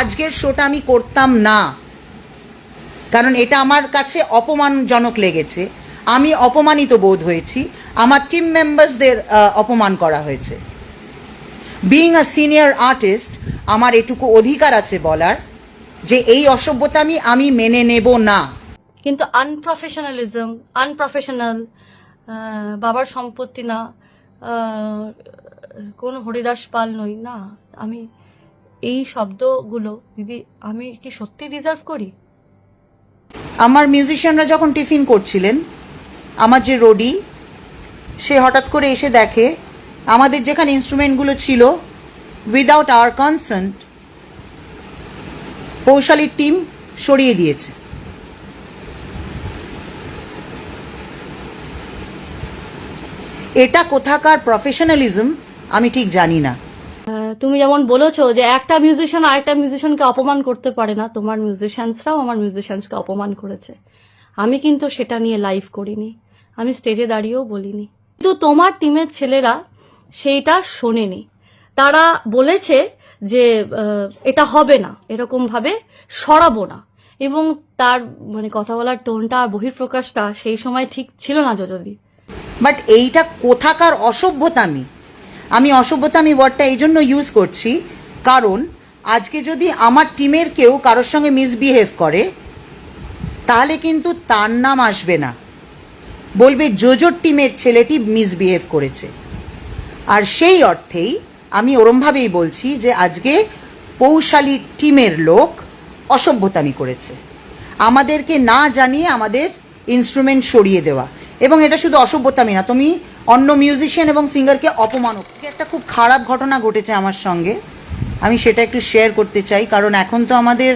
আজকের শোটা আমি করতাম না। কারণ এটা আমার কাছে অপমানজনক লেগেছে। আমি অপমানিত বোধ হয়েছি। আমার টিম মেম্বার্সদের অপমান করা হয়েছে। বিইং আ সিনিয়র আর্টিস্ট আমার এটুকু অধিকার আছে বলার যে এই অসভ্যতা আমি আমি মেনে নেব না। কিন্তু আনপ্রফেশনালিজম আনপ্রফেশনাল বাবার সম্পত্তি না কোন হরিদাস পাল নই, না। আমি এই শব্দগুলো, দিদি, আমি কি সত্যি ডিজার্ভ করি? আমার মিউজিশিয়ানরা যখন টিফিন করছিলেন, আমার যে রোডি, সে হঠাৎ করে এসে দেখে, আমাদের যেখানে ইনস্ট্রুমেন্টগুলো ছিল উইদাউট আওয়ার কনসেন্ট কৌশালীর টিম সরিয়ে দিয়েছে। এটা কোথাকার প্রফেশনালিজম আমি ঠিক জানি না। তুমি যেমন বলেছ যে একটা মিউজিশিয়ান আরেকটা মিউজিশিয়ানকে অপমান করতে পারে না, তোমার মিউজিশিয়ানসরাও আমার মিউজিশিয়ানসকে অপমান করেছে। আমি কিন্তু সেটা নিয়ে লাইভ করিনি, আমি স্টেজে দাঁড়িয়েও বলিনি। কিন্তু তোমার টিমের ছেলেরা সেইটা শোনেনি। তারা বলেছে যে এটা হবে না, এরকম ভাবে সরাবো না। এবং তার মানে কথা বলার টোনটা আর বহির্প্রকাশটা সেই সময় ঠিক ছিল না যদি বাট এইটা কোথাকার অসভ্যতা অসভ্যতামি? আমি অসভ্যতামি ওয়ার্ডটা এই জন্য ইউজ করছি, কারণ আজকে যদি আমার টিমের কেউ কারোর সঙ্গে মিসবিহেভ করে, তাহলে কিন্তু তার নাম আসবে না। বলবে, জোজোর টিমের ছেলেটি মিসবিহেভ করেছে। আর সেই অর্থেই আমি ওরমভাবেই বলছি যে আজকে পৌশালী টিমের লোক অসভ্যতামি করেছে। আমাদেরকে না জানিয়ে আমাদের ইনস্ট্রুমেন্ট সরিয়ে দেওয়া। এবং এটা শুধু অসভ্যতামি না তুমি অন্য মিউজিশিয়ান এবং সিঙ্গারকে অপমানও একটা খুব খারাপ ঘটনা ঘটেছে আমার সঙ্গে। আমি সেটা একটু শেয়ার করতে চাই, কারণ এখন তো আমাদের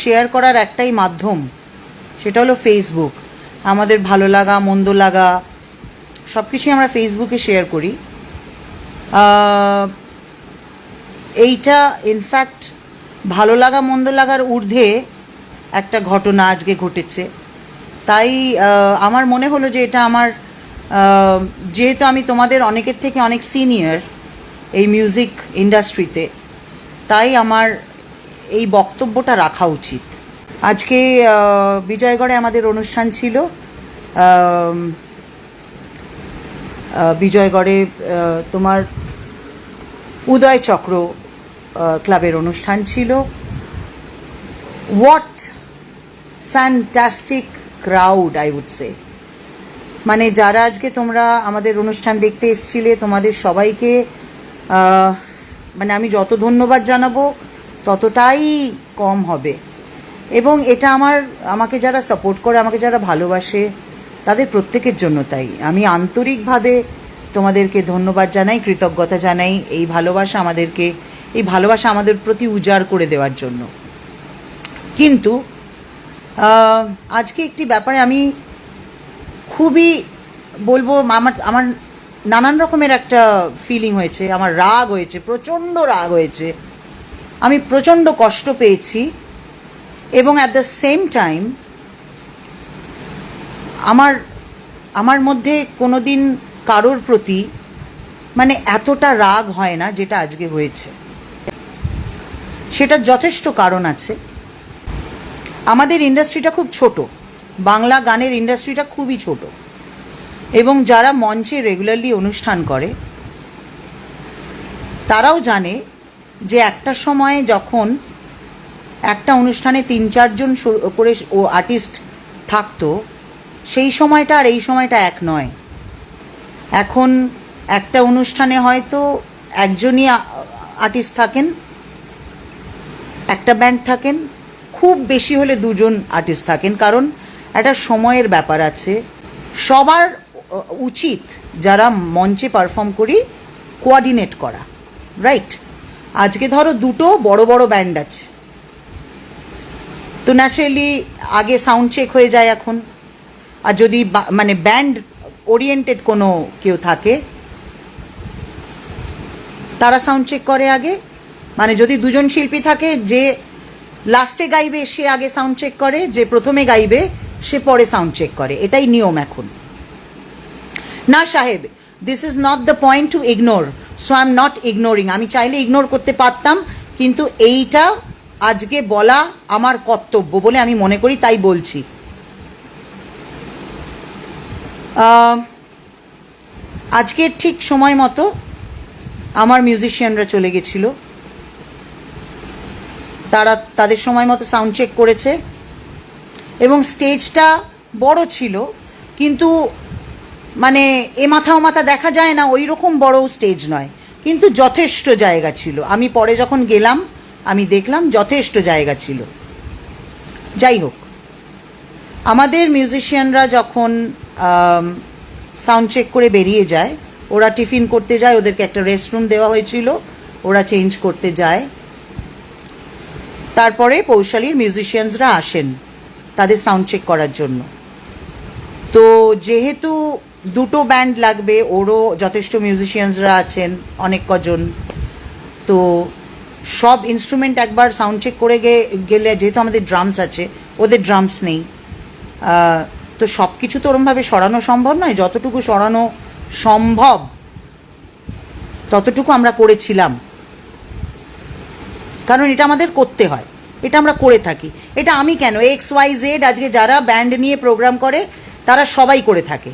শেয়ার করার একটাই মাধ্যম, সেটা হলো ফেসবুক আমাদের ভালো লাগা, মন্দ লাগা সব কিছুই আমরা ফেসবুকে শেয়ার করি। এইটা ইনফ্যাক্ট ভালো লাগা, মন্দ লাগার ঊর্ধ্বে একটা ঘটনা আজকে ঘটেছে। তাই আমার মনে হলো যে এটা আমার যেহেতু আমি তোমাদের অনেকের থেকে অনেক সিনিয়র এই মিউজিক ইন্ডাস্ট্রিতে তাই আমার এই বক্তব্যটা রাখা উচিত। আজকে বিজয়গড়ে আমাদের অনুষ্ঠান ছিল বিজয়গড়ে তোমার উদয় চক্র ক্লাবের অনুষ্ঠান ছিল। What fantastic crowd I would say মানে যারা আজকে তোমরা আমাদের অনুষ্ঠান দেখতে এসছিলে, তোমাদের সবাইকে মানে আমি যত ধন্যবাদ জানাব, ততটাই কম হবে। এবং এটা আমার, আমাকে যারা সাপোর্ট করে, আমাকে যারা ভালোবাসে, তাদের প্রত্যেকের জন্য তাই। আমি আন্তরিকভাবে তোমাদেরকে ধন্যবাদ জানাই, কৃতজ্ঞতা জানাই এই ভালোবাসা আমাদেরকে, এই ভালোবাসা আমাদের প্রতি উজাড় করে দেওয়ার জন্য। কিন্তু আজকে একটি ব্যাপারে আমি খুবই বলব, আমার আমার নানান রকমের একটা ফিলিং হয়েছে, আমার রাগ হয়েছে, প্রচণ্ড রাগ হয়েছে। আমি প্রচণ্ড কষ্ট পেয়েছি এবং অ্যাট দ্য সেম টাইম আমার আমার মধ্যে কোনো দিন কারোর প্রতি মানে এতটা রাগ হয় না যেটা আজকে হয়েছে। সেটার যথেষ্ট কারণ আছে। আমাদের ইন্ডাস্ট্রিটা খুব ছোট। বাংলা গানের ইন্ডাস্ট্রিটা খুবই ছোট। এবং যারা মঞ্চে রেগুলারলি অনুষ্ঠান করে, তারাও জানে যে একটা সময়ে যখন একটা অনুষ্ঠানে তিন চারজন করে ও আর্টিস্ট থাকতো, সেই সময়টা আর এই সময়টা এক নয়। এখন একটা অনুষ্ঠানে হয়তো একজনই আর্টিস্ট থাকেন, একটা ব্যান্ড থাকেন খুব বেশি হলে দুজন আর্টিস্ট থাকেন। কারণ একটা সময়ের ব্যাপার আছে। সবার উচিত যারা মঞ্চে পারফর্ম করি কোয়ার্ডিনেট করা। রাইট আজকে ধরো দুটো বড় বড় ব্যান্ড আছে। তো ন্যাচারালি আগে সাউন্ড চেক হয়ে যায় এখন। আর যদি মানে ব্যান্ড ওরিয়েন্টেড কোনো কেউ থাকে, তারা সাউন্ড চেক করে আগে। মানে যদি দুজন শিল্পী থাকে যে লাস্টে গাইবে, সে আগে সাউন্ড চেক করে, যে প্রথমে গাইবে, সে পরে সাউন্ড চেক করে। এটাই নিয়ম এখন। না সাহেব this is not the point to ignore so I am not ignoring আমি চাইলে ইগনোর করতে পারতাম, কিন্তু এইটা আজকে বলা আমার কর্তব্য বলে আমি মনে করি, তাই বলছি। আজকের ঠিক সময় মতো আমার মিউজিশিয়ানরা চলে গেছিল। তারা তাদের সময় মতো সাউন্ড চেক করেছে। এবং স্টেজটা বড় ছিল, কিন্তু মানে এ মাথা ও মাথা দেখা যায় না ওই রকম বড় স্টেজ নয়। কিন্তু যথেষ্ট জায়গা ছিল। আমি পরে যখন গেলাম, আমি দেখলাম যথেষ্ট জায়গা ছিল। যাই হোক, আমাদের মিউজিশিয়ানরা যখন সাউন্ড চেক করে বেরিয়ে যায়, ওরা টিফিন করতে যায়, ওদেরকে একটা রেস্টরুম দেওয়া হয়েছিল, ওরা চেঞ্জ করতে যায়। তারপরে পৌশালীর মিউজিশিয়ানসরা আসেন তাদের সাউন্ড চেক করার জন্য। তো যেহেতু দুটো ব্যান্ড লাগবে, ওরও যথেষ্ট মিউজিশিয়ানসরা আছেন, অনেক কজন, তো সব ইনস্ট্রুমেন্ট একবার সাউন্ড চেক করে গেলে যেহেতু আমাদের ড্রামস আছে, ওদের ড্রামস নেই তো সব কিছু তো ওরমভাবে সরানো সম্ভব নয়, যতটুকু সরানো সম্ভব, ততটুকু আমরা করেছিলাম। কারণ এটা আমাদের করতে হয়। এটা আমরা করে থাকি। এটা আমি কেন? এক্স ওয়াই জেড আজকে যারা ব্যান্ড নিয়ে প্রোগ্রাম করে, তারা সবাই করে থাকে।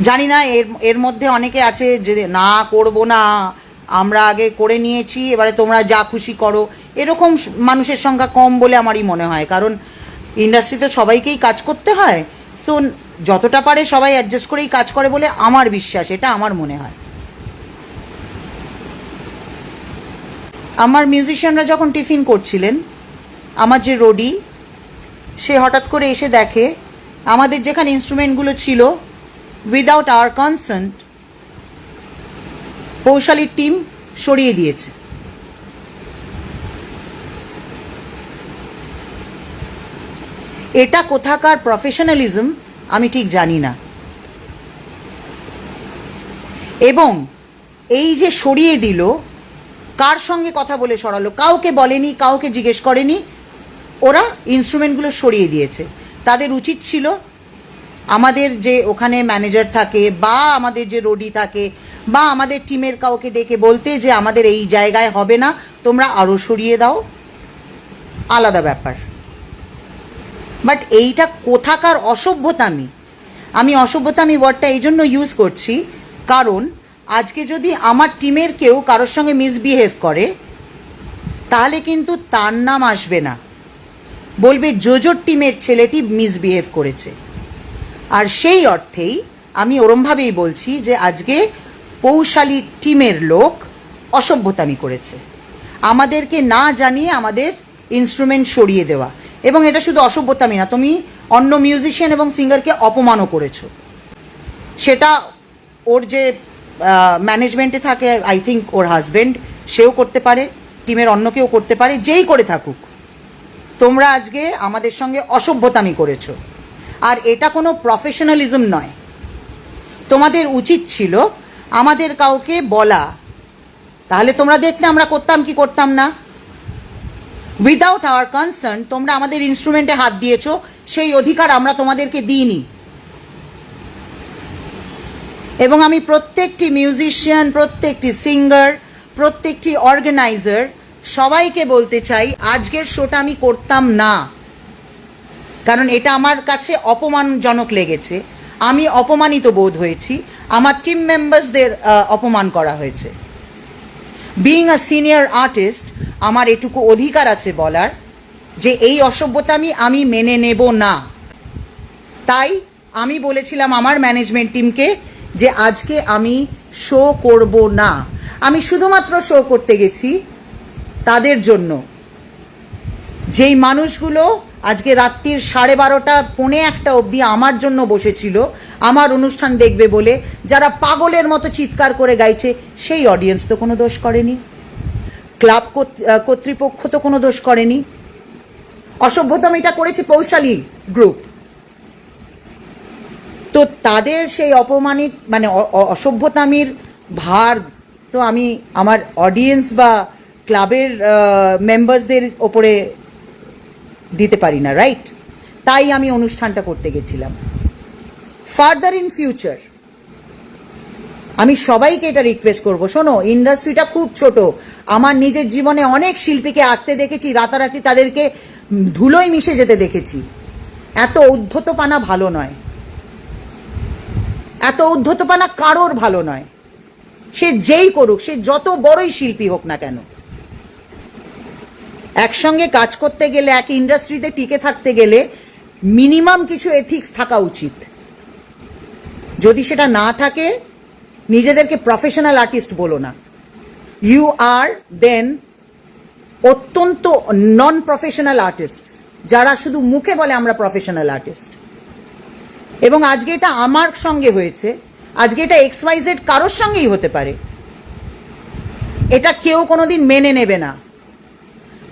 জানি না, এর এর মধ্যে অনেকে আছে যে না করব না, আমরা আগে করে নিয়েছি, এবারে তোমরা যা খুশি করো। এরকম মানুষের সংখ্যা কম বলে আমারই মনে হয়। কারণ ইন্ডাস্ট্রিতে সবাইকেই কাজ করতে হয়। সো যতটা পারে সবাই অ্যাডজাস্ট করেই কাজ করে বলে আমার বিশ্বাস, এটা আমার মনে হয়। আমার মিউজিশিয়ানরা যখন টিফিন করছিলেন, আমার যে রোডি সে হঠাৎ করে এসে দেখে, আমাদের যেখানে ইনস্ট্রুমেন্টগুলো ছিল উইদাউট আওয়ার কনসেন্ট কৌশালীর টিম সরিয়ে দিয়েছে। এটা কোথাকার প্রফেশনালিজম আমি ঠিক জানি না। এবং এই যে সরিয়ে দিল কার সঙ্গে কথা বলে সরালো? কাউকে বলেনি, কাউকে জিজ্ঞেস করেনি। ওরা ইনস্ট্রুমেন্টগুলো সরিয়ে দিয়েছে। তাদের উচিত ছিল আমাদের যে ওখানে ম্যানেজার থাকে বা আমাদের যে রোডি থাকে বা আমাদের টিমের কাউকে ডেকে বলতে যে আমাদের এই জায়গায় হবে না, তোমরা আরও সরিয়ে দাও। আলাদা ব্যাপার। বাট এইটা কোথাকার অসভ্যতামি? আমি অসভ্যতামি ওয়ার্ডটা এই জন্য ইউজ করছি কারণ আজকে যদি আমার টিমের কেউ কারোর সঙ্গে মিসবিহেভ করে, তাহলে কিন্তু তার নাম আসবে না। বলবে, জোজোর টিমের ছেলেটি মিসবিহেভ করেছে। আর সেই অর্থেই আমি ওরমভাবেই বলছি যে আজকে পৌশালী টিমের লোক অসভ্যতামি করেছে। আমাদেরকে না জানিয়ে আমাদের ইনস্ট্রুমেন্ট সরিয়ে দেওয়া। এবং এটা শুধু অসভ্যতামি না, তুমি অন্য মিউজিশিয়ান এবং সিঙ্গারকে অপমানও করেছ। সেটা ওর যে ম্যানেজমেন্টে থাকে আই থিঙ্ক ওর হাজবেন্ড সেও করতে পারে টিমের অন্য কেউ করতে পারে, যেই করে থাকুক। তোমরা আজকে আমাদের সঙ্গে অসভ্যতামি করেছ। আর এটা কোনো প্রফেশনালিজম নয়। তোমাদের উচিত ছিল আমাদের কাউকে বলা। তাহলে তোমরা দেখতে আমরা করতাম কি করতাম না। উইদাউট আওয়ার কনসার্ন তোমরা আমাদের ইনস্ট্রুমেন্টে হাত দিয়েছ, সেই অধিকার আমরা তোমাদেরকে দিইনি। এবং আমি প্রত্যেকটি মিউজিশিয়ান প্রত্যেকটি সিঙ্গার প্রত্যেকটি অর্গানাইজার সবাইকে বলতে চাই, আজকের শোটা আমি করতাম না। কারণ এটা আমার কাছে অপমানজনক লেগেছে। আমি অপমানিত বোধ হয়েছি। আমার টিম মেম্বার্সদের অপমান করা হয়েছে। বিইং আ সিনিয়র আর্টিস্ট আমার এটুকু অধিকার আছে বলার যে এই অসভ্যতামি আমি মেনে নেব না। তাই আমি বলেছিলাম আমার ম্যানেজমেন্ট টিমকে যে আজকে আমি শো করব না। আমি শুধুমাত্র শো করতে গেছি তাদের জন্য। যেই মানুষগুলো আজকে রাত্রির সাড়ে বারোটা, পৌনে একটা অবধি আমার জন্য বসেছিল, আমার অনুষ্ঠান দেখবে বলে যারা পাগলের মতো চিৎকার করে গাইছে, সেই অডিয়েন্স তো কোনো দোষ করেনি। ক্লাব কর্ত- কর্তৃপক্ষ তো কোনো দোষ করেনি। অসভ্যতম এটা করেছে পৌশালী গ্রুপ তো তাদের সেই অপমানিত মানে অসভ্যতামির ভার তো আমি আমার অডিয়েন্স বা ক্লাবের মেম্বার্সদের ওপরে দিতে পারি না রাইট তাই আমি অনুষ্ঠানটা করতে গেছিলাম। ফার্দার ইন ফিউচার আমি সবাইকে এটা রিকোয়েস্ট করব। শোনো ইন্ডাস্ট্রিটা খুব ছোট। আমার নিজের জীবনে অনেক শিল্পীকে আসতে দেখেছি, রাতারাতি তাদেরকে ধুলোয় মিশে যেতে দেখেছি। এত উদ্ধতপানা ভালো নয়। এত উদ্ধতপানা কারোর ভালো নয়। সে যেই করুক, সে যত বড়ই শিল্পী হোক না কেন। একসঙ্গে কাজ করতে গেলে, এক ইন্ডাস্ট্রিতে টিকে থাকতে গেলে মিনিমাম কিছু এথিক্স থাকা উচিত। যদি সেটা না থাকে, নিজেদেরকে প্রফেশনাল আর্টিস্ট বলো না। ইউ আর দেন অত্যন্ত নন প্রফেশনাল আর্টিস্ট যারা শুধু মুখে বলে আমরা প্রফেশনাল আর্টিস্ট এবং আজকে এটা আমার সঙ্গে হয়েছে। আজকে এটা এক্স ওয়াই জেড কারোর সঙ্গেই হতে পারে। এটা কেউ কোনোদিন মেনে নেবে না।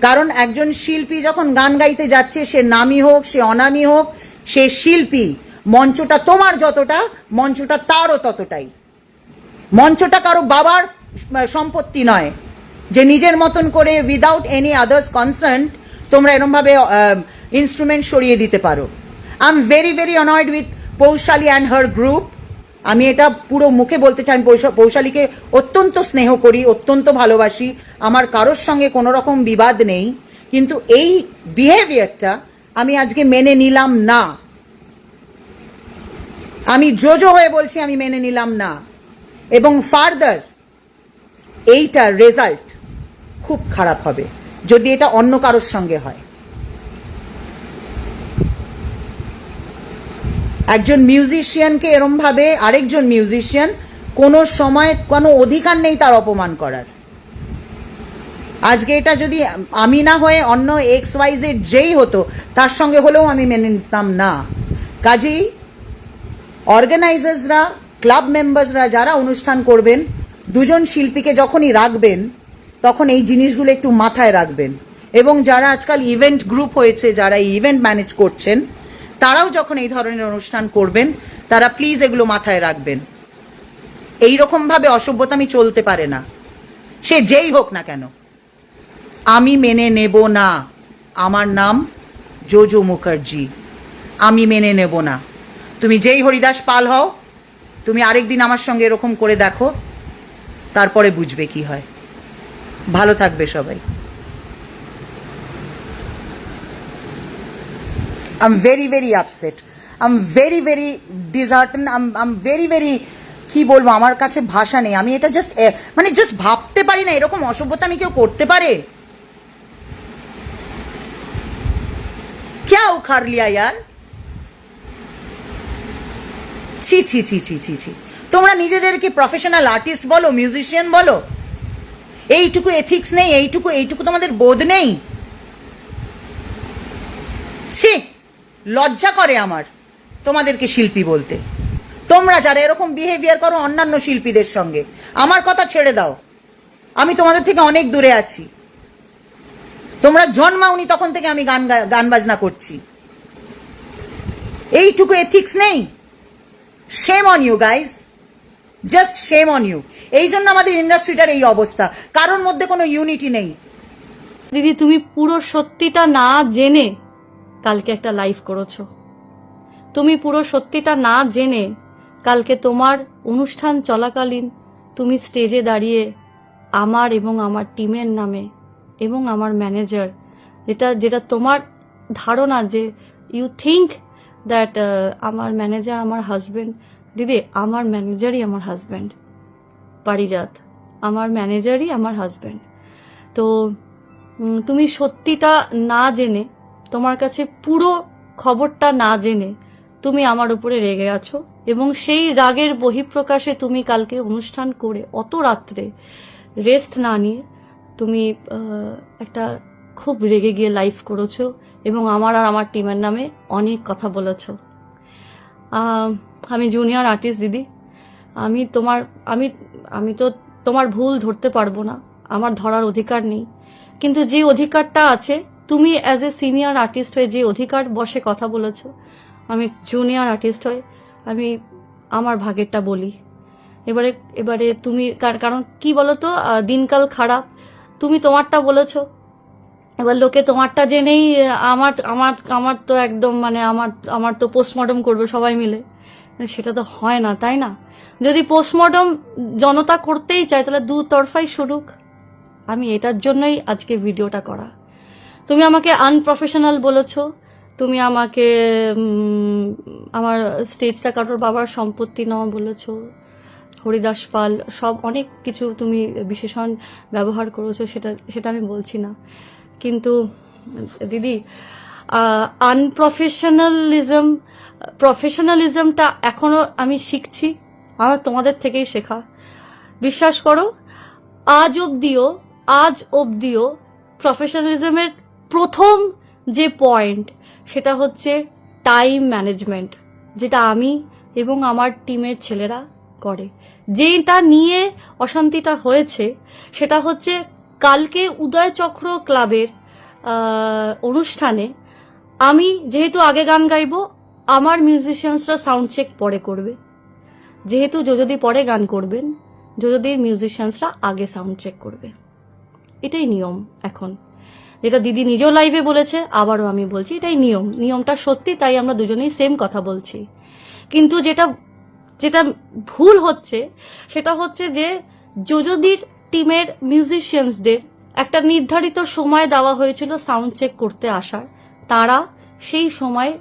কারণ একজন শিল্পী যখন গান গাইতে যাচ্ছে, সে নামি হোক, সে অনামি হোক, সে শিল্পী, মঞ্চটা তোমার যতটা, মঞ্চটা তারও ততটাই। মঞ্চটা কারও বাবার সম্পত্তি নয়। যে নিজের মতন করে উইদাউট এনি আদার্স কনসার্ন তোমরা এরমভাবে ইনস্ট্রুমেন্ট সরিয়ে দিতে পারো। I am very very annoyed with Poushali and her group আমি এটা পুরো মুখে বলতে চাই পৌশালীকে অত্যন্ত স্নেহ করি, অত্যন্ত ভালোবাসি। আমার কারোর সঙ্গে কোনো রকম বিবাদ নেই, কিন্তু এই বিহেভিয়ারটা আমি আজকে মেনে নিলাম না। আমি জোজো হয়ে বলছি আমি মেনে নিলাম না। এবং ফার্দার এইটার রেজাল্ট খুব খারাপ হবে, যদি এটা অন্য কারোর সঙ্গে হয়। একজন মিউজিশিয়ানকে এরমভাবে আরেকজন মিউজিশিয়ান কোনো সময় কোনো অধিকার নেই তার অপমান করার। আজকে এটা যদি আমি না হয়ে অন্য এক্স ওয়াই জেড যেই হতো, তার সঙ্গে হলেও আমি মেনে নিতাম না। কাজেই অর্গানাইজার্সরা ক্লাব মেম্বার্সরা যারা অনুষ্ঠান করবেন, দুজন শিল্পীকে যখনই রাখবেন, তখন এই জিনিসগুলো একটু মাথায় রাখবেন। এবং যারা আজকাল ইভেন্ট গ্রুপ হয়েছে, যারা ইভেন্ট ম্যানেজ করছেন তারাও যখন এই ধরনের অনুষ্ঠান করবেন, তারা প্লিজ এগুলো মাথায় রাখবেন। এই ভাবে অসভ্যতামি চলতে পারে না। সে যেই হোক না কেন। আমি মেনে নেব না। আমার নাম জোজো মুখার্জি। আমি মেনে নেব না। তুমি যেই হরিদাস পাল হও, তুমি আরেকদিন আমার সঙ্গে এরকম করে দেখো, তারপরে বুঝবে কি হয়। ভালো থাকবে সবাই। I'm very, very upset. I'm very, very disheartened. I'm, I'm very, very কি বলব আমার কাছে ভাষা নেই। আমি এটা জাস্ট মানে জাস্ট ভাবতে পারি না এরকম অসভ্যতা আমি কেউ করতে পারে? কে উখার লিয়া ইয়ার? ছি ছি ছি ছি ছি ছি। তোমরা নিজেদেরকে প্রফেশনাল আর্টিস্ট বলো মিউজিশিয়ান বলো? এইটুকু এথিক্স নেই এইটুকু এইটুকু তোমাদের বোধ নেই? ছি। লজ্জা করে আমার তোমাদেরকে শিল্পী বলতে। তোমরা যারা এরকম বিহেভিয়ার করো অন্যান্য শিল্পীদের সঙ্গে, আমার কথা ছেড়ে দাও। আমি তোমাদের থেকে অনেক দূরে আছি। তোমরা জন্মাওনি তখন থেকে আমি গান গান বাজনা করছি। এইটুকু এথিক্স নেই। Shame on you guys just shame on you এই জন্য আমাদের ইন্ডাস্ট্রিটার এই অবস্থা। কারোর মধ্যে কোনো ইউনিটি নেই। দিদি, তুমি পুরো সত্যিটা না জেনে কালকে একটা লাইভ করেছ। তুমি পুরো সত্যিটা না জেনে কালকে তোমার অনুষ্ঠান চলাকালীন তুমি স্টেজে দাঁড়িয়ে আমার এবং আমার টিমের নামে এবং আমার ম্যানেজার যেটা যেটা তোমার ধারণা যে ইউ থিঙ্ক দ্যাট আমার ম্যানেজার আমার হাজব্যান্ড দিদি, আমার ম্যানেজারই আমার হাজব্যান্ড পারিজাত, আমার ম্যানেজারই আমার হাজব্যান্ড তো তুমি সত্যিটা না জেনে তোমার কাছে পুরো খবরটা না জেনে তুমি আমার উপরে রেগে আছো এবং সেই রাগের বহিঃপ্রকাশে তুমি কালকে অনুষ্ঠান করে অত রাত্রে রেস্ট না নিয়ে তুমি একটা খুব রেগে গিয়ে লাইভ করেছ এবং আমার আর আমার টিমের নামে অনেক কথা বলেছ। আমি জুনিয়র আর্টিস্ট দিদি। আমি তোমার, আমি আমি তো তোমার ভুল ধরতে পারব না। আমার ধরার অধিকার নেই। কিন্তু যে অধিকারটা আছে তুমি অ্যাজ এ সিনিয়র আর্টিস্ট হয়ে যে অধিকার বসে কথা বলেছ আমি জুনিয়র আর্টিস্ট হয়ে আমি আমার ভাগেরটা বলি। এবারে এবারে তুমি কার- কারণ কি বলতো আহ, দিনকাল খারাপ তুমি তোমারটা বলেছ। এবার লোকে তোমারটা জেনেই আমার আমার আমার তো একদম মানে আমার আমার তো পোস্টমর্টম করবে সবাই মিলে। সেটা তো হয় না তাই না? যদি পোস্টমর্টম জনতা করতেই চায় তাহলে দু তরফাই শুরুক আমি এটার জন্যই আজকে ভিডিওটা করা। তুমি আমাকে আনপ্রফেশনাল বলেছ। তুমি আমাকে আমার স্টেজটা কাটোর বাবার সম্পত্তি নেওয়া বলেছ। হরিদাস পাল, সব অনেক কিছু তুমি বিশেষণ ব্যবহার করেছ, সেটা সেটা আমি বলছি না। কিন্তু, দিদি আনপ্রফেশনালিজম প্রফেশনালিজমটা এখনও আমি শিখছি, আমার তোমাদের থেকেই শেখা। বিশ্বাস করো, আজ অবধিও আজ অবধিও প্রফেশনালিজমের প্রথম যে পয়েন্ট সেটা হচ্ছে টাইম ম্যানেজমেন্ট যেটা আমি এবং আমার টিমের ছেলেরা করে। যেটা নিয়ে অশান্তিটা হয়েছে সেটা হচ্ছে কালকে উদয় চক্র ক্লাবের অনুষ্ঠানে আমি যেহেতু আগে গান গাইবো, আমার মিউজিশিয়ানসরা সাউন্ড চেক পরে করবে। যেহেতু যদি পরে গান করবেন, যোজদির মিউজিশিয়ানসরা আগে সাউন্ড চেক করবে। এটাই নিয়ম এখন। যেটা দিদি নিজেও লাইভে বলেছে, আবারও আমি বলছি, এটাই নিয়ম। নিয়মটা সত্যি, তাই আমরা দুজনেই সেম কথা বলছি। কিন্তু যেটা যেটা ভুল হচ্ছে, সেটা হচ্ছে যে যোজদির টিমের মিউজিশিয়ানসদের একটা নির্ধারিত সময় দেওয়া হয়েছিল সাউন্ড চেক করতে আসার। তারা সেই সময়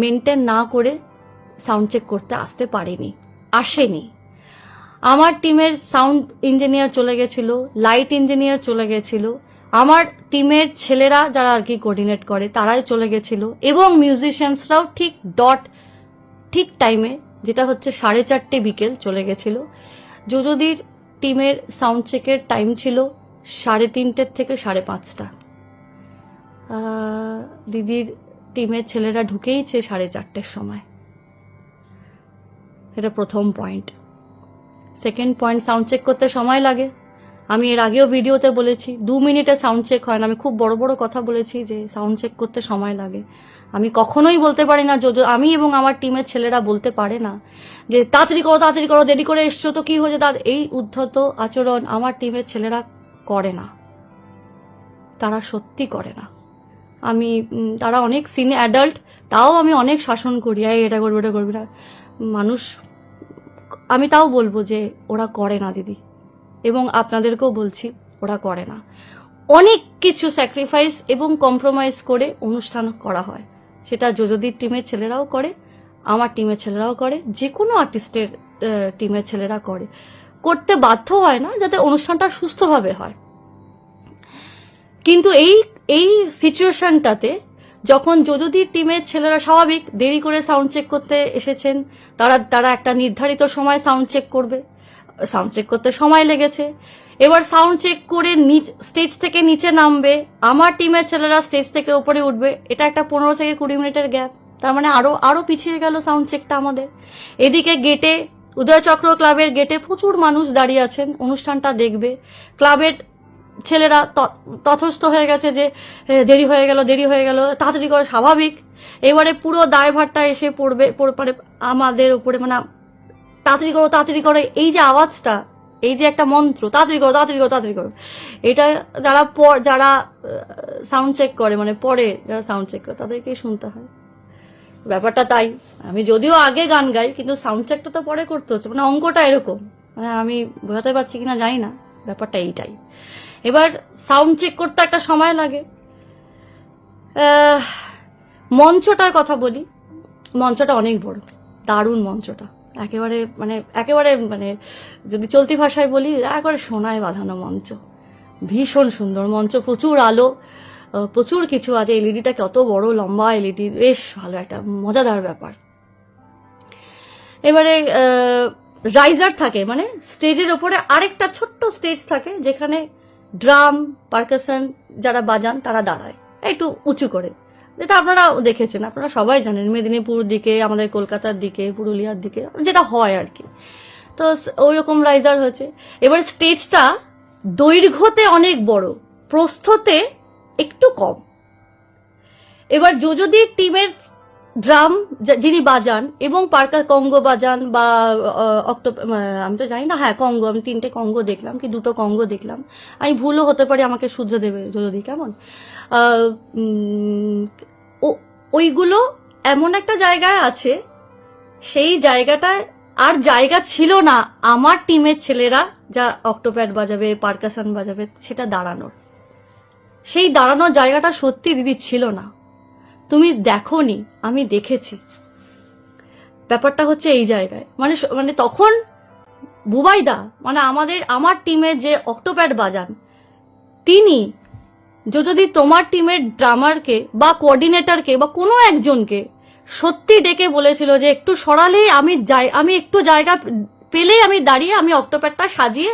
মেনটেন না করে সাউন্ড চেক করতে আসতে পারেনি, আসেনি। আমার টিমের সাউন্ড ইঞ্জিনিয়ার চলে গেছিল লাইট ইঞ্জিনিয়ার চলে গেছিল আমার টিমের ছেলেরা যারা আর কি কোঅর্ডিনেট করে, তারাই চলে গেছিল এবং মিউজিশিয়ানসরাও ঠিক ডট ঠিক টাইমে যেটা হচ্ছে সাড়ে চারটে বিকেল চলে গেছিল। যোজদির টিমের সাউন্ড চেকের টাইম ছিল সাড়ে তিনটের থেকে সাড়ে পাঁচটা। দিদির টিমের ছেলেরা ঢুকেইছে সাড়ে চারটের সময়। এটা প্রথম point second point sound check করতে সময় লাগে। আমি এর আগেও ভিডিওতে বলেছি, দু মিনিটে সাউন্ড চেক হয় না। আমি খুব বড় বড় কথা বলেছি যে সাউন্ড চেক করতে সময় লাগে। আমি কখনোই বলতে পারি না যো- যো- আমি এবং আমার টিমের ছেলেরা বলতে পারে না যে, তাড়াতাড়ি করো তাড়াতাড়ি করো, দেরি করে এসছো তো কি হয়েছে? তার এই উদ্ধত আচরণ আমার টিমের ছেলেরা করে না। তারা সত্যি করে না। আমি তারা অনেক সিনে অ্যাডাল্ট তাও আমি অনেক শাসন করি। এই, এটা করবি এটা করবি না। মানুষ, আমি তাও বলব যে, ওরা করে না, দিদি। এবং আপনাদেরকেও বলছি, ওরা করে না। অনেক কিছু স্যাক্রিফাইস এবং কম্প্রোমাইজ করে অনুষ্ঠান করা হয়। সেটা যোজদির টিমের ছেলেরাও করে, আমার টিমের ছেলেরাও করে যে কোনো আর্টিস্টের টিমের ছেলেরা করে। করতে বাধ্য হয় না যাতে অনুষ্ঠানটা সুস্থভাবে হয়। কিন্তু এই এই সিচুয়েশনটাতে যখন যোজদির টিমের ছেলেরা স্বাভাবিক দেরি করে সাউন্ড চেক করতে এসেছেন, তারা তারা একটা নির্ধারিত সময় সাউন্ড চেক করবে। সাউন্ড চেক করতে সময় লেগেছে। এবার সাউন্ড চেক করে স্টেজ থেকে নিচে নামবে। আমার টিমের ছেলেরা স্টেজ থেকে উপরে উঠবে। এটা একটা পনেরো থেকে কুড়ি মিনিটের গ্যাপ তার মানে আরও আরও পিছিয়ে গেল সাউন্ড চেকটা আমাদের। এদিকে গেটে উদয়চক্র ক্লাবের গেটে প্রচুর মানুষ দাঁড়িয়ে আছেন। অনুষ্ঠানটা দেখবে। ক্লাবের ছেলেরা তথস্থ হয়ে গেছে যে দেরি হয়ে গেল, দেরি হয়ে গেল, তাড়াতাড়ি করে স্বাভাবিক। এবারে পুরো দায়ভারটা এসে পড়বে, পড়ে পড়ে আমাদের উপরে মানে তাড়াতাড়ি করো তাড়াতাড়ি করো। এই যে আওয়াজটা, এই যে একটা মন্ত্র, তাড়াতাড়ি করো তাড়াতাড়ি করো তাড়াতাড়ি করো। এটা যারা পর, যারা সাউন্ড চেক করে মানে পরে যারা সাউন্ড চেক করে, তাদেরকেই শুনতে হয়। ব্যাপারটা তাই। আমি যদিও আগে গান গাই, কিন্তু সাউন্ড চেকটা তো পরে করতে হচ্ছে। মানে অঙ্কটা এরকম। মানে আমি বোঝাতে পারছি কিনা জানি না। ব্যাপারটা এইটাই। এবার সাউন্ড চেক করতে একটা সময় লাগে। মঞ্চটার কথা বলি। মঞ্চটা অনেক বড়। দারুণ মঞ্চটা। একেবারে মানে একেবারে মানে যদি চলতি ভাষায় বলি, একেবারে সোনায় বাঁধানো মঞ্চ। ভীষণ সুন্দর মঞ্চ, প্রচুর আলো প্রচুর কিছু আছে। এলইডিটা কত বড়, লম্বা এলইডি, বেশ ভালো, একটা মজাদার ব্যাপার। এবারে রাইজার থাকে মানে স্টেজের ওপরে আরেকটা ছোট্ট স্টেজ থাকে, যেখানে ড্রাম, পার্কাসন যারা বাজান, তারা দাঁড়ায়, একটু উঁচু করে। যেটা আপনারা দেখেছেন, আপনারা সবাই জানেন, মেদিনীপুর দিকে, আমাদের কলকাতার দিকে, পুরুলিয়ার দিকে, যেটা হয় আর কি। তো ওই রকম রাইজার হয়েছে। এবার স্টেজটা দৈর্ঘ্যতে অনেক বড়, প্রস্থতে একটু কম। এবার যদি টিমের ড্রাম যিনি বাজান এবং পার্কা কঙ্গ বাজান বা অক্টো আমি তো জানি না হ্যাঁ কঙ্গ, আমি তিনটে কঙ্গ দেখলাম, কি দুটো কঙ্গ দেখলাম। আমি ভুলও হতে পারি, আমাকে শুধরে দেবে যদি, কেমন? ওইগুলো এমন একটা জায়গায় আছে, সেই জায়গাটায় আর জায়গা ছিল না, আমার টিমের ছেলেরা যা অক্টোপ্যাড বাজাবে, পার্কাসান বাজাবে, সেটা দাঁড়ানোর। সেই দাঁড়ানোর জায়গাটা সত্যি দিদি ছিল না। তুমি দেখোনি, আমি দেখেছি। ব্যাপারটা হচ্ছে এই জায়গায়। মানে মানে তখন বুবাইদা মানে আমাদের, আমার টিমের যে অক্টোপ্যাড বাজান, তিনি যদি তোমার টিমের ড্রামারকে বা কোঅর্ডিনেটরকে বা কোনো একজনকে সত্যি ডেকে বলেছিল যে একটু সরালেই আমি যাই, আমি একটু জায়গা পেলেই আমি দাঁড়িয়ে আমি অক্টোপ্যাডটা সাজিয়ে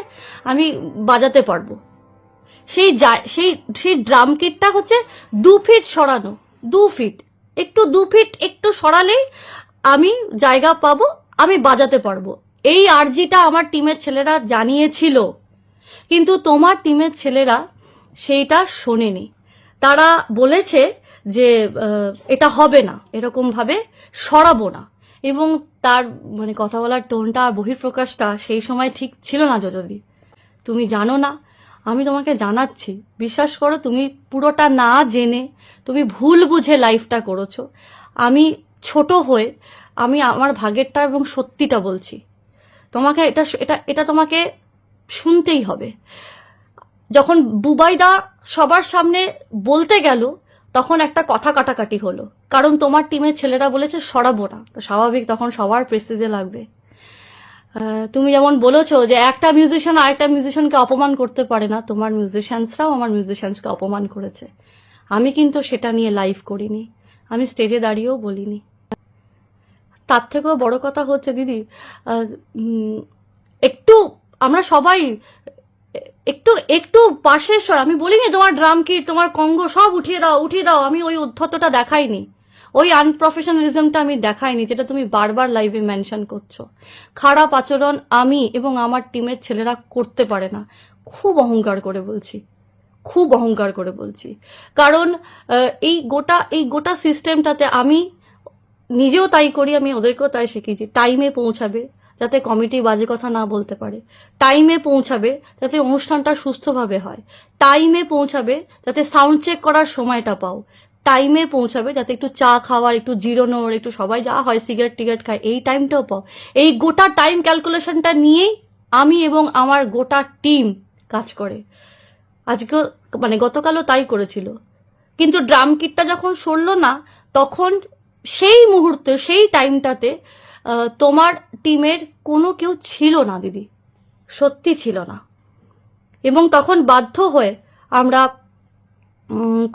আমি বাজাতে পারব। সেই সেই সেই ড্রাম কিটটা হচ্ছে দু ফিট সরানো। দু ফিট একটু দু ফিট একটু সরালেই আমি জায়গা পাবো, আমি বাজাতে পারব। এই আর্জিটা আমার টিমের ছেলেরা জানিয়েছিল। কিন্তু তোমার টিমের ছেলেরা সেইটা শোনেনি। তারা বলেছে যে এটা হবে না এরকম ভাবে সরাবো না। এবং তার মানে কথা বলার টোনটা আর বহিঃপ্রকাশটা সেই সময় ঠিক ছিল না যদি তুমি জানো না আমি তোমাকে জানাচ্ছি, বিশ্বাস করো তুমি পুরোটা না জেনে তুমি ভুল বুঝে লাইফটা করেছ। আমি ছোট হয়ে আমি আমার ভাগেরটা এবং সত্যিটা বলছি। তোমাকে এটা এটা এটা তোমাকে শুনতেই হবে। যখন বুবাইদা সবার সামনে বলতে গেল, তখন একটা কথা কাটাকাটি হলো। কারণ তোমার টিমের ছেলেরা বলেছে, সরাবো না। তো স্বাভাবিক তখন সবার প্রেস্টিজে লাগবে। তুমি যেমন বলেছ যে একটা মিউজিশিয়ান আরেকটা মিউজিশিয়ানকে অপমান করতে পারে না, তোমার মিউজিশিয়ানসরাও আমার মিউজিশিয়ানসকে অপমান করেছে। আমি কিন্তু সেটা নিয়ে লাইভ করিনি। আমি স্টেজে দাঁড়িয়েও বলিনি। তার থেকেও বড় কথা হচ্ছে, দিদি একটু আমরা সবাই একটু একটু পাশে সর। আমি বলিনি তোমার ড্রাম কি তোমার কঙ্গ সব উঠিয়ে দাও উঠিয়ে দাও। আমি ওই উদ্ধতটা দেখাইনি। ওই আনপ্রফেশনালিজমটা আমি দেখাইনি, যেটা তুমি বারবার লাইভে মেনশন করছ। খারাপ আচরণ আমি এবং আমার টিমের ছেলেরা করতে পারে না। খুব অহংকার করে বলছি। খুব অহংকার করে বলছি। কারণ এই গোটা এই গোটা সিস্টেমটাতে আমি নিজেও তাই করি, আমি ওদেরকেও তাই শিখিয়েছি। টাইমে পৌঁছাবে যাতে কমিটি বাজে কথা না বলতে পারে। টাইমে পৌঁছাবে যাতে অনুষ্ঠানটা সুস্থভাবে হয়। টাইমে পৌঁছাবে যাতে সাউন্ড চেক করার সময়টা পাও। টাইমে পৌঁছাবে যাতে একটু চা খাওয়ার, একটু জিরোনোর, একটু সবাই যা হয় সিগারেট টিগারেট খায়, এই টাইমটাও পাও। এই গোটা টাইম ক্যালকুলেশনটা নিয়েই আমি এবং আমার গোটা টিম কাজ করে। আজকেও মানে গতকালও তাই করেছিল। কিন্তু ড্রাম কিটটা যখন সরলো না, তখন সেই মুহূর্তে, সেই টাইমটাতে তোমার টিমের কোনো কেউ ছিল না, দিদি। সত্যি ছিল না। এবং তখন বাধ্য হয়ে আমরা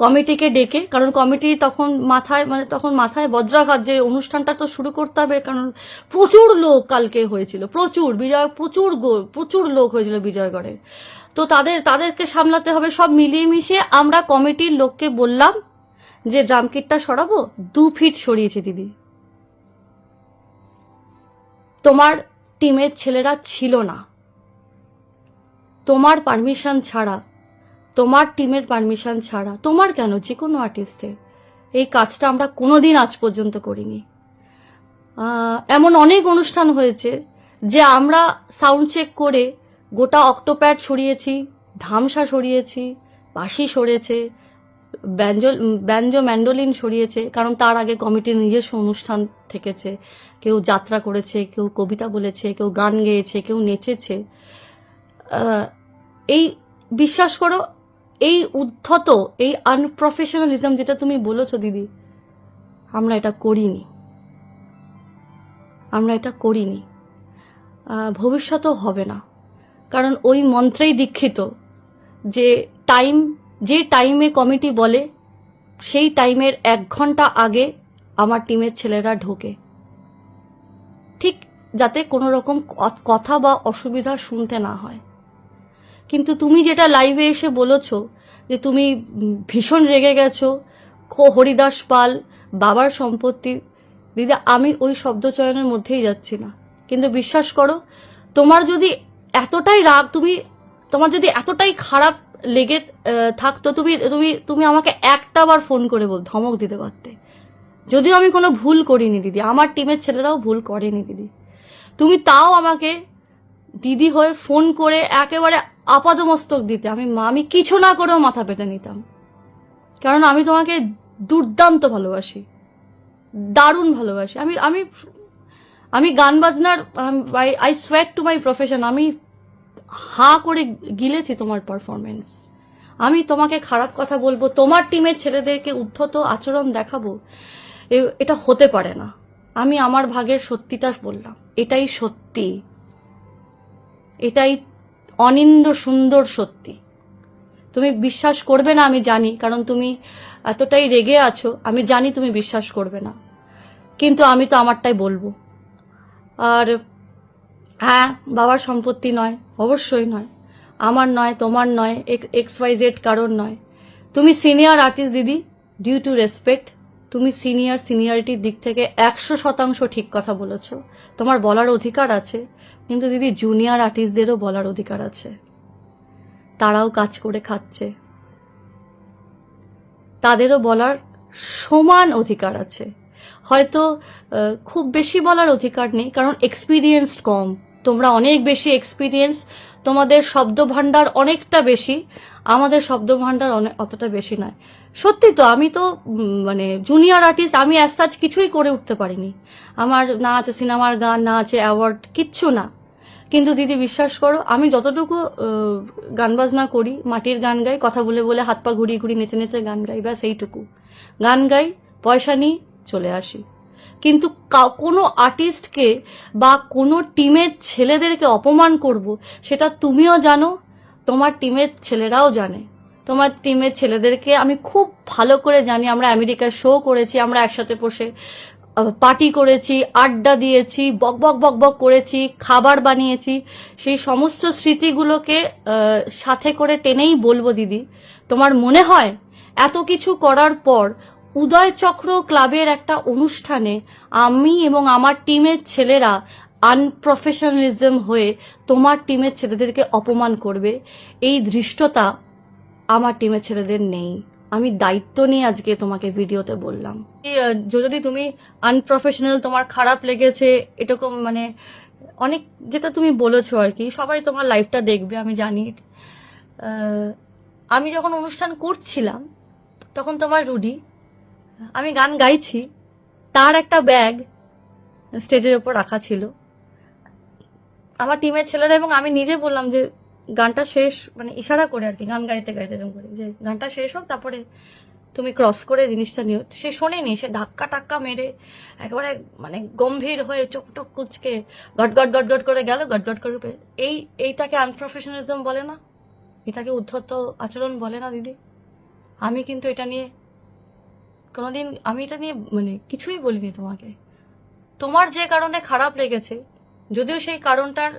কমিটিকে ডেকে, কারণ কমিটি তখন মাথায় মানে তখন মাথায় বজ্রাঘাত যে অনুষ্ঠানটা তো শুরু করতে হবে, কারণ প্রচুর লোক কালকে হয়েছিল, প্রচুর, বিজয়, প্রচুর প্রচুর লোক হয়েছিল বিজয়গড়ে। তো তাদের, তাদেরকে সামলাতে হবে, সব মিলিয়ে মিশিয়ে আমরা কমিটির লোককে বললাম যে ড্রাম কিটটা সরাবো, দু ফিট সরিয়েছে দিদি। তোমার টিমের ছেলেরা ছিল না। তোমার পারমিশন ছাড়া তোমার টিমের পারমিশন ছাড়া, তোমার কেন? যে কোনো আর্টিস্টের এই কাজটা আমরা কোনোদিন আজ পর্যন্ত করিনি। এমন অনেক অনুষ্ঠান হয়েছে যে আমরা সাউন্ড চেক করে গোটা অক্টোপ্যাড সরিয়েছি, ধামসা সরিয়েছি, বাঁশি সরেছে ব্যঞ্জো ব্যঞ্জো ম্যান্ডোলিন সরিয়েছে, কারণ তার আগে কমিটির নিজস্ব অনুষ্ঠান থেকেছে। কেউ যাত্রা করেছে, কেউ কবিতা বলেছে, কেউ গান গেয়েছে, কেউ নেচেছে। এই, বিশ্বাস করো এই উদ্ধত, এই আনপ্রফেশনালিজম যেটা তুমি বলেছ, দিদি, আমরা এটা করিনি। আমরা এটা করিনি। ভবিষ্যতেও হবে না। কারণ ওই মন্ত্রেই দীক্ষিত যে টাইম যে টাইমে কমিটি বলে, সেই টাইমের এক ঘণ্টা আগে আমার টিমের ছেলেরা ঢোকে। ঠিক যাতে কোনো রকম কথা বা অসুবিধা শুনতে না হয়। কিন্তু তুমি যেটা লাইভে এসে বলেছ যে তুমি ভীষণ রেগে গেছো হরিদাস পাল, বাবার সম্পত্তি, দিদি, আমি ওই শব্দচয়নের মধ্যেই যাচ্ছি না। কিন্তু বিশ্বাস করো, তোমার যদি এতটাই রাগ, তুমি, তোমার যদি এতটাই খারাপ লেগে থাকতো, তুমি তুমি তুমি আমাকে একটা বার ফোন করে বল, ধমক দিতে পারতে। যদিও আমি কোনো ভুল করিনি, দিদি। আমার টিমের ছেলেরাও ভুল করেনি, দিদি। তুমি তাও আমাকে দিদি হয়ে ফোন করে একেবারে আপাদমস্তক দিতে। আমি আমি কিছু না করেও মাথা পেতে নিতাম। কারণ আমি তোমাকে দুর্দান্ত ভালোবাসি। দারুণ ভালোবাসি। আমি আমি আমি গান বাজনার I sweat to my profession আমি হা করে গিলেছি তোমার পারফরমেন্স আমি তোমাকে খারাপ কথা বলব, তোমার টিমের ছেলেদেরকে উদ্ধত আচরণ দেখাবো এটা হতে পারে না। আমি আমার ভাগের সত্যিটা বললাম। এটাই সত্যি। এটাই অনিন্দ সুন্দর সত্যি। তুমি বিশ্বাস করবে না আমি জানি, কারণ তুমি এতটাই রেগে আছো, আমি জানি তুমি বিশ্বাস করবে না। কিন্তু আমি তো আমারটাই বলব। আর হ্যাঁ বাবার সম্পত্তি নয়, অবশ্যই নয়। আমার নয়, তোমার নয়, এক্স ওয়াই জেড কারোর নয়। তুমি সিনিয়র আর্টিস্ট দিদি ডিউ টু রেসপেক্ট তুমি সিনিয়র সিনিয়রিটির দিক থেকে একশো শতাংশ ঠিক কথা বলেছ। তোমার বলার অধিকার আছে, কিন্তু দিদি জুনিয়র আর্টিস্টদেরও বলার অধিকার আছে। তারাও কাজ করে খাচ্ছে। তাদেরও বলার সমান অধিকার আছে। হয়তো খুব বেশি বলার অধিকার নেই, কারণ এক্সপিরিয়েন্স কম। তোমরা অনেক বেশি এক্সপিরিয়েন্স তোমাদের শব্দ ভাণ্ডার অনেকটা বেশি, আমাদের শব্দ ভাণ্ডার অনেক অতটা বেশি নয়। সত্যি তো, আমি তো মানে জুনিয়র আর্টিস্ট আমি অ্যাজ সাচ কিছুই করে উঠতে পারিনি। আমার না আছে সিনেমার গান, না আছে অ্যাওয়ার্ড কিচ্ছু না। কিন্তু দিদি বিশ্বাস করো, আমি যতটুকু গান বাজনা করি, মাটির গান গাই, কথা বলে বলে হাত পা ঘুরিয়ে ঘুরিয়ে নেচে নেচে গান গাই, ব্যাস এইটুকু। গান গাই, পয়সা নিই, চলে আসি। কিন্তু কোনো আর্টিস্টকে বা কোনো টিমের ছেলেদেরকে অপমান করব, সেটা তুমিও জানো, তোমার টিমের ছেলেরাও জানে। তোমার টিমের ছেলেদেরকে আমি খুব ভালো করে জানি, আমরা আমেরিকায় শো করেছি, আমরা একসাথে বসে পার্টি করেছি, আড্ডা দিয়েছি, বক বক বক বক করেছি, খাবার বানিয়েছি। সেই সমস্ত স্মৃতিগুলোকে সাথে করে টেনেই বলব দিদি, তোমার মনে হয় এত কিছু করার পর উদয় চক্র ক্লাবের একটা অনুষ্ঠানে আমি এবং আমার টিমের ছেলেরা আনপ্রফেশনালিজম হয়ে তোমার টিমের ছেলেদেরকে অপমান করবে। এই ধৃষ্টতা আমার টিমের ছেলেদের নেই। আমি দায়িত্ব নিয়ে আজকে তোমাকে ভিডিওতে বললাম। যদি তুমি আনপ্রফেশনাল তোমার খারাপ লেগেছে, এরকম মানে অনেক যেটা তুমি বলেছ আর কি, সবাই তোমার লাইফটা দেখবে, আমি জানি। আমি যখন অনুষ্ঠান করছিলাম, তখন তোমার রুডি আমি গান গাইছি। তার একটা ব্যাগ স্টেজের ওপর রাখা ছিল। আমার টিমের ছেলেরা এবং আমি নিজে বললাম যে, গানটা শেষ মানে ইশারা করে আর কি, গান গাইতে গাইতে এরকম করে, যে গানটা শেষ হোক, তারপরে তুমি ক্রস করে জিনিসটা নিও। সে শোনেনি, সে ধাক্কা টাক্কা মেরে একেবারে মানে গম্ভীর হয়ে চোখ টোক কুচকে গট গট গট গট করে গেল, গট গট করে এই, এইটাকে আনপ্রফেশনালিজম বলে না? এটাকে উদ্ধত আচরণ বলে না, দিদি? আমি কিন্তু এটা নিয়ে কোনোদিন আমি এটা নিয়ে মানে কিছুই বলিনি তোমাকে। তোমার যে কারণে খারাপ লেগেছে, যদিও সেই কারণটার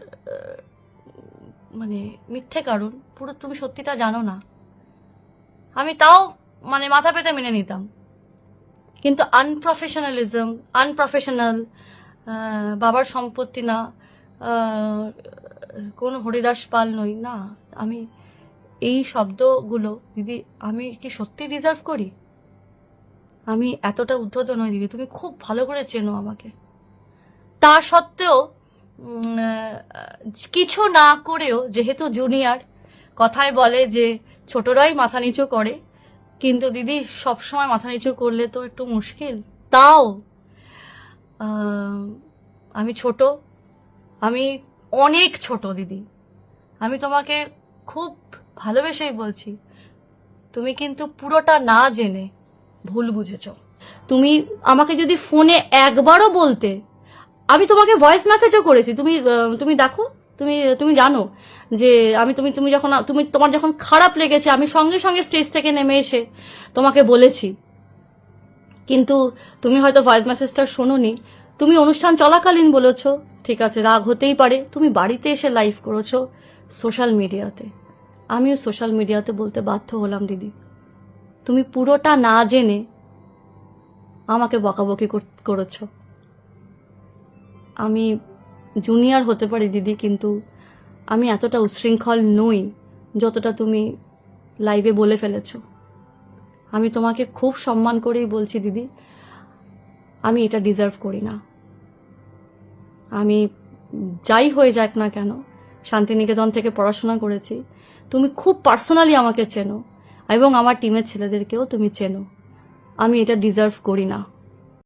মানে মিথ্যে কারণ, পুরো তুমি সত্যিটা জানো না। আমি তাও মানে মাথা পেতে মেনে নিতাম। কিন্তু আনপ্রফেশনালিজম আনপ্রফেশনাল বাবার সম্পত্তি না কোন হরিদাস পাল নই, না। আমি এই শব্দগুলো, দিদি, আমি কি সত্যি ডিজার্ভ করি? আমি এতটা উদ্ধত নই, দিদি। তুমি খুব ভালো করে চেনো আমাকে। তা সত্ত্বেও কিছু না করেও, যেহেতু জুনিয়র কথায় বলে যে ছোটরাই মাথা নিচু করে, কিন্তু দিদি, সবসময় মাথা নিচু করলে তো একটু মুশকিল। তাও আমি ছোট, আমি অনেক ছোট, দিদি। আমি তোমাকে খুব ভালোবেসেই বলছি, তুমি কিন্তু পুরোটা না জেনে ভুল বুঝেছ। তুমি আমাকে যদি ফোনে একবারও বলতে, আমি তোমাকে ভয়েস মেসেজও করেছি। তুমি তুমি দেখো, তুমি তুমি জানো যে আমি, তুমি তুমি যখন, তুমি, তোমার যখন খারাপ লেগেছে, আমি সঙ্গে সঙ্গে স্টেজ থেকে নেমে এসে তোমাকে বলেছি। কিন্তু তুমি হয়তো ভয়েস মেসেজটা শোনোনি। তুমি অনুষ্ঠান চলাকালীন বলেছ, ঠিক আছে, রাগ হতেই পারে। তুমি বাড়িতে এসে লাইভ করেছ সোশ্যাল মিডিয়াতে আমিও সোশ্যাল মিডিয়াতে বলতে বাধ্য হলাম, দিদি। তুমি পুরোটা না জেনে আমাকে বকাবকি করেছ। আমি জুনিয়র হতে পারি দিদি, কিন্তু আমি এতটা উশৃঙ্খল নই যতটা তুমি লাইভে বলে ফেলেছ। আমি তোমাকে খুব সম্মান করেই বলছি দিদি, আমি এটা ডিজার্ভ করি না। আমি যাই হয়ে যাক না কেন, শান্তিনিকেতন থেকে পড়াশোনা করেছি। তুমি খুব পার্সোনালি আমাকে চেনো। এবং আমার টিমের ছেলেদেরকেও তুমি চেনো। আমি এটা ডিজার্ভ করি না।